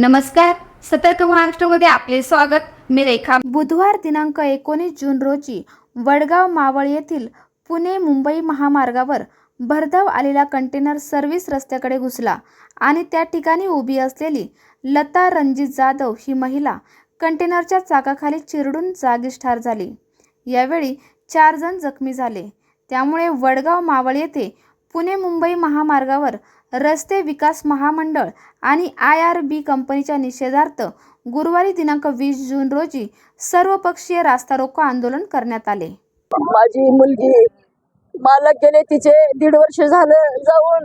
नमस्कार. सतर्क महाराष्ट्रामध्ये आपले स्वागत. मी रेखा. बुधवार दिनांक एकोणीस जून रोजी वडगाव मावळ येथील पुणे मुंबई महामार्गावर भरधाव आलेला कंटेनर सर्व्हिस रस्त्याकडे घुसला आणि त्या ठिकाणी उभी असलेली लता रणजित जाधव ही महिला कंटेनरच्या चाकाखाली चिरडून जागीच ठार झाली. यावेळी चार जण जखमी झाले. त्यामुळे वडगाव मावळ येथे पुणे मुंबई महामार्गावर रस्ते विकास महामंडळ आणि आय आर बी कंपनीच्या निषेधार्थ गुरुवारी दिनांक वीस जून रोजी सर्वपक्षीय रास्ता रोको आंदोलन करण्यात आले. माझी मुलगी मला गेले तिचे दीड वर्ष झालं जाऊन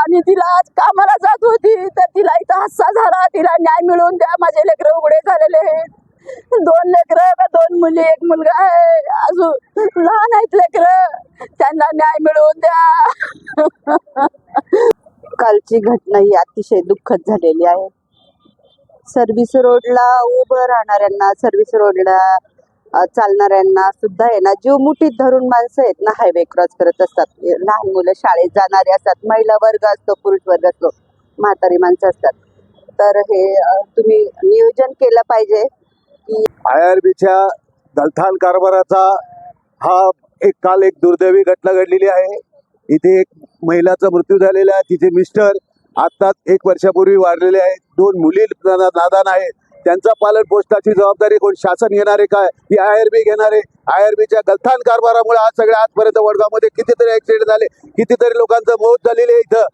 आणि तिला आज कामाला जात होती. तर तिला इथं हादसा झाला. तिला न्याय मिळवून द्या. माझे लेकरं उघडे झालेले आहेत. दोन लेकरं दोन मुली. एक मुलगा आहे अजून लहान आहेत लेकरं त्यांना न्याय मिळवून द्या कालची घटना ही अतिशय दुःखद झालेली आहे. सर्व्हिस रोडला उभं राहणाऱ्यांना सर्व्हिस रोडला चालणाऱ्यांना सुद्धा आहे ना जीव मुठीत धरून माणसं आहेत ना हायवे क्रॉस करत असतात. लहान मुलं शाळेत जाणारे असतात महिला वर्ग असतो पुरुष वर्ग असतो म्हातारी माणसं असतात. तर हे तुम्ही नियोजन केलं पाहिजे की आय आर बीच्या कारभाराचा हा एक काल एक दुर्दैवी घटना घडलेली आहे. इथे एक महिलाचा मृत्यू झालेला आहे. तिचे मिस्टर आत्ताच एक वर्षापूर्वी वाढलेले आहेत. दोन मुली नादान आहेत. त्यांचा पालन पोस्टाची जबाबदारी कोण? शासन घेणारे काय? की आय आर बी घेणारे? आय आर बीच्या गलथान कारभारामुळे आज सगळ्या आजपर्यंत वडगावमध्ये कितीतरी ऍक्सिडेंट झाले. कितीतरी लोकांचं मौत झालेली आहे इथं.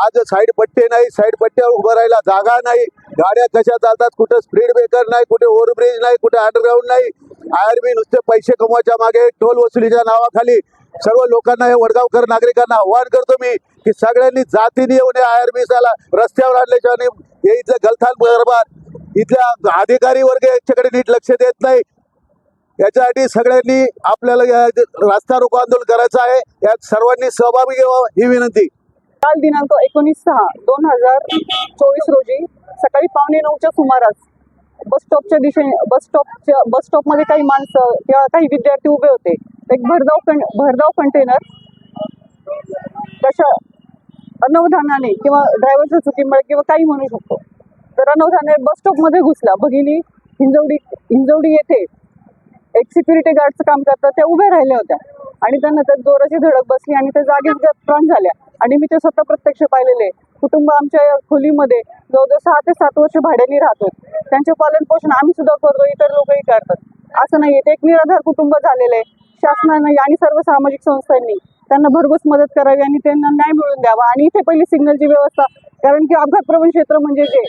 आज साईड पट्टे नाही. साईड पट्ट्यावर उभं राहायला जागा नाही. गाड्या कशा चालतात? कुठं स्पीड ब्रेकर नाही? कुठे ओव्हरब्रिज नाही? कुठे अंडरग्राऊंड नाही? आय आर्मी नुसते पैसे कमवायच्या मागे टोल वसुलीच्या नावाखाली सर्व लोकांना हे वडगावकर नागरिकांना आव्हान करतो मी की सगळ्यांनी जातीने येऊन आयआरबीला रस्त्यावर आणल्याच्या हे इथलं गलथान बरोबर इथल्या अधिकारी वर्ग याच्याकडे नीट लक्ष देत नाही. याच्यासाठी सगळ्यांनी आपल्याला रास्ता रोको आंदोलन करायचं आहे. यात सर्वांनी सहभागी घ्यावं ही विनंती. काल दिनांक एकोणीस सहा दोन हजार चोवीस रोजी सकाळी पावणे नऊच्या सुमारास बस स्टॉपच्या दिशेने बस स्टॉपच्या बस स्टॉपमध्ये काही माणसं किंवा काही विद्यार्थी उभे होते. एक भरधाव कं भरधाव कंटेनर तशा अनवधानाने किंवा ड्रायव्हरच्या चुकीमुळे किंवा काही म्हणू शकतो. तर अनवधानाने बस स्टॉपमध्ये घुसला. भगिनी हिंजवडी हिंजवडी येथे एक सिक्युरिटी गार्डचं काम करतात. त्या उभ्या राहिल्या होत्या. आणि त्यांना त्यात जोराची धडक बसली आणि त्या जागीच प्राण झाल्या. आणि मी ते स्वतः प्रत्यक्ष पाहिलेले कुटुंब आमच्या खोलीमध्ये जवळजवळ सहा ते सात वर्ष भाड्याने राहतो त्यांचे पालन पोषण आम्ही सुद्धा करतो इतर लोकही करतात. असं नाही ते एक निराधार कुटुंब झालेलं आहे. शासनाने आणि सर्व सामाजिक संस्थांनी त्यांना भरघोस मदत करावी आणि त्यांना न्याय मिळून द्यावा. आणि इथे पहिली सिग्नलची व्यवस्था कारण की अपघात प्रवण क्षेत्र म्हणजे जे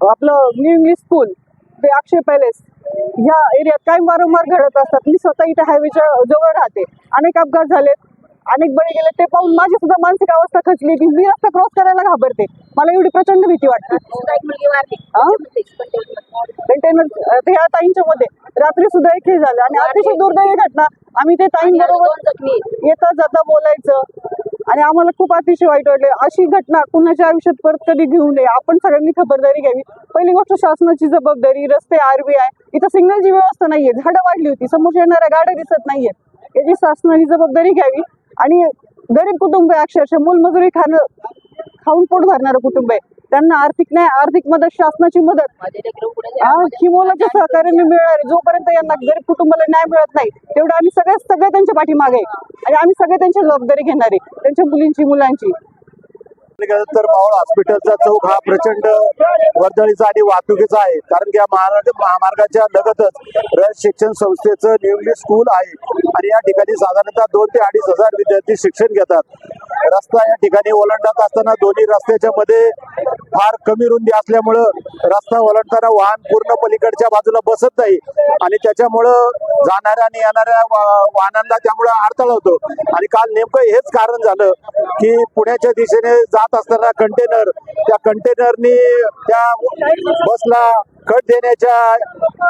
आपलं न्यू इंग्लिश स्कूल ते अक्षय पॅलेस ह्या एरियात काय वारंवार घडत असतात मी स्वतः इथे हायवेच्या जवळ राहते. अनेक अपघात झालेत अनेक बळी गेले ते पाहून माझी सुद्धा मानसिक अवस्था खचली की मी रस्ता क्रॉस करायला घाबरते. मला एवढी प्रचंड भीती वाटते. कंटेनर ह्या ताईंच्या मध्ये. रात्री सुद्धा एक हे झालं आणि अतिशय दुर्दैवी घटना. आम्ही ते ताईंबरोबर येता जाता बोलायचं. आणि आम्हाला खूप अतिशय वाईट वाटले अशी घटना कुणाच्या आयुष्यात परत कधी घेऊ नये आपण सगळ्यांनी खबरदारी घ्यावी. पहिली गोष्ट शासनाची जबाबदारी रस्ते आरबीआय इथं सिग्नलची व्यवस्था नाहीये झाडं वाढली होती समोर येणाऱ्या गाड्या दिसत नाहीयेत. याची शासनाने जबाबदारी घ्यावी आणि गरीब कुटुंब आहे अक्षरशः मूलमजुरी खाणं खाऊन पोट भरणारं कुटुंब आहे. त्यांना आर्थिक न्याय आर्थिक मदत शासनाची मदत. हा, मोलाच्या सहकार्याने मिळणार. जोपर्यंत यांना गरीब कुटुंबाला न्याय मिळत नाही तेवढं आम्ही सगळ्या सगळ्या त्यांच्या पाठीमागे आहे. आणि आम्ही सगळे त्यांची जबाबदारी घेणार आहे त्यांच्या मुलींची मुलांची. तर मावळ हॉस्पिटलचा चौक हा प्रचंड वर्दळीचा आणि वाहतुकीचा आहे. कारण की या महाराज महामार्गाच्या लगतच रयत शिक्षण संस्थेचं न्यू इंग्लिश स्कूल आहे. आणि या ठिकाणी साधारणतः दोन ते अडीच हजार विद्यार्थी शिक्षण घेतात. रस्ता या ठिकाणी ओलांडत असताना दोन्ही रस्त्याच्या मध्ये फार कमी रुंदी असल्यामुळं रस्ता ओलांडताना वाहन पूर्ण पलीकडच्या बाजूला बसत नाही. आणि त्याच्यामुळं जाणाऱ्या आणि येणाऱ्या वाहनांना त्यामुळं अडथळा होतो. आणि काल नेमकं हेच कारण झालं की पुण्याच्या दिशेने जात असताना कंटेनर त्या कंटेनरनी त्या बसला कट देण्याच्या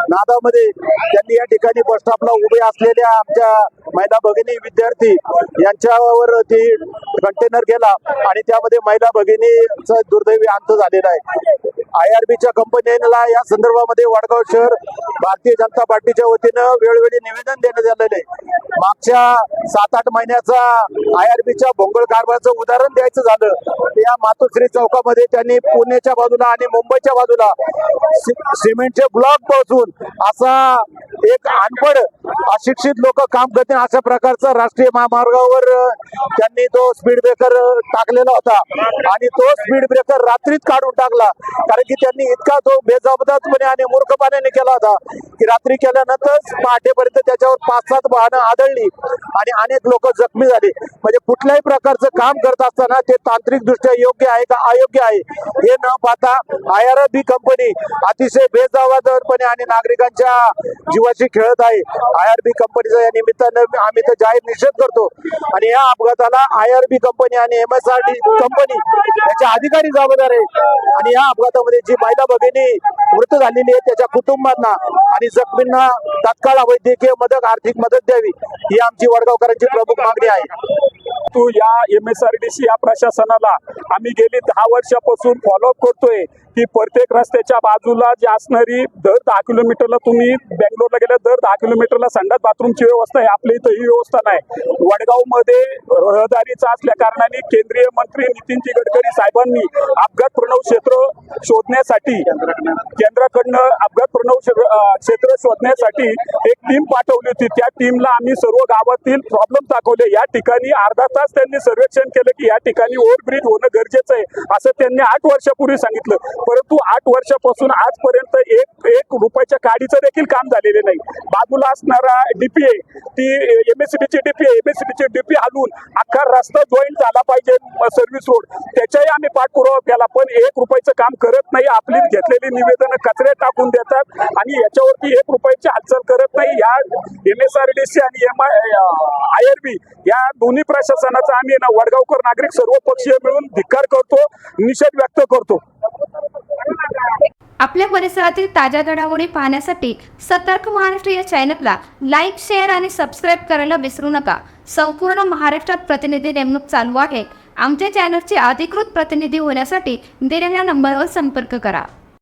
नादामध्ये त्यांनी या ठिकाणी बस स्टॉपला उभे असलेल्या आमच्या महिला भगिनी विद्यार्थी यांच्यावर ती कंटेनर गेला आणि त्यामध्ये महिला भगिनीचा दुर्दैवी अंत झालेला आहे. आय आर बीच्या कंपनीला या संदर्भामध्ये वडगाव शहर भारतीय जनता पार्टीच्या वतीनं वेळोवेळी निवेदन देण्यात आलेले आहे. मागच्या सात आठ महिन्याचा आय आर बीच्या भोंगळ कारभाराचं उदाहरण द्यायचं झालं. या मातोश्री चौकामध्ये त्यांनी पुण्याच्या बाजूला आणि मुंबईच्या बाजूला सिमेंटचे ब्लॉक पोहोचून असा एक अनपड अशिक्षित लोक काम करतील अशा प्रकारचा राष्ट्रीय महामार्गावर त्यांनी तो स्पीड ब्रेकर टाकलेला होता. आणि तो स्पीड ब्रेकर रात्रीच काढून टाकला. कारण की त्यांनी इतका तो बेजबाबदारपणे आणि मूर्खपणाने केला होता की रात्री केल्यानंतर पहाटेपर्यंत त्याच्यावर पाच सात वाहनं आदळली आणि अनेक लोक जखमी झाले. म्हणजे कुठल्याही प्रकारचं काम करत असताना ते तांत्रिक दृष्ट्या योग्य आहे का अयोग्य आहे हे न पाहता आय आर बी कंपनी अतिशय बेजबाबदारपणे आणि नागरिकांच्या जीवाशी खेळत आहे. आय आर बी कंपनीचा या निमित्तानं आम्ही तर जाहीर निषेध करतो. आणि या अपघाताला आय आर बी कंपनी आणि M S R D company याचे अधिकारी जबाबदार आहे आणि या अपघातामध्ये जी महिला भगिनी मृत झालेली आहे त्याच्या कुटुंबांना आणि जखमींना तात्काळ वैद्यकीय मदत आर्थिक मदत द्यावी ही आमची वडगावकरांची प्रमुख मागणी आहे. तू या M S R D C या प्रशासनाला. आम्ही गेली दहा वर्षापासून फॉलोअप करतोय की प्रत्येक रस्त्याच्या बाजूला जी असणारी दर दहा किलोमीटरला तुम्ही बँगलोरला गेल्या दर दहा किलोमीटरला संडास बाथरूमची व्यवस्था आहे. आपल्या इथं ही व्यवस्था नाही. वडगावमध्ये रहदारीचा असल्या कारणाने केंद्रीय मंत्री नितीनजी गडकरी साहेबांनी अपघात प्रणव क्षेत्र शोधण्यासाठी केंद्राकडनं अपघात प्रणव क्षेत्र शोधण्यासाठी एक टीम पाठवली होती. त्या टीमला आम्ही सर्व गावातील प्रॉब्लेम दाखवले. या ठिकाणी अर्धा तास त्यांनी सर्वेक्षण केलं की या ठिकाणी ओव्हरब्रिज होणं गरजेचं आहे असं त्यांनी आठ वर्षापूर्वी सांगितलं. परंतु आठ वर्षापासून आजपर्यंत एक एक रुपयाच्या काडीचं देखील काम झालेले नाही. बाजूला असणारा डीपीए ती एमएससीबीची डीपीए एमएससीबीची डीपी हलवून अख्खा रस्ता जॉईंट झाला पाहिजे सर्व्हिस रोड त्याच्याही आम्ही पाठपुरावा केला पण एक रुपयाचं काम करत नाही. आपली घेतलेली निवेदनं कचऱ्यात टाकून देतात आणि याच्यावरती एक रुपयाची हालचाल करत नाही. या M S R D C आणि M I I R B या दोन्ही प्रश्न प्रशासनाचा आम्ही ना वडगावकर नागरिक सर्व पक्षीय मिळून धिक्कार करतो निषेध व्यक्त करतो. आपल्या परिसरातील ताज्या घडामोडी पाहण्यासाठी सतर्क महाराष्ट्र या चॅनलला लाईक शेअर आणि सबस्क्राईब करायला विसरू नका. संपूर्ण महाराष्ट्रात प्रतिनिधी नेमणूक चालू आहे. आमच्या चॅनलचे अधिकृत प्रतिनिधी होण्यासाठी दिलेल्या नंबरवर संपर्क करा.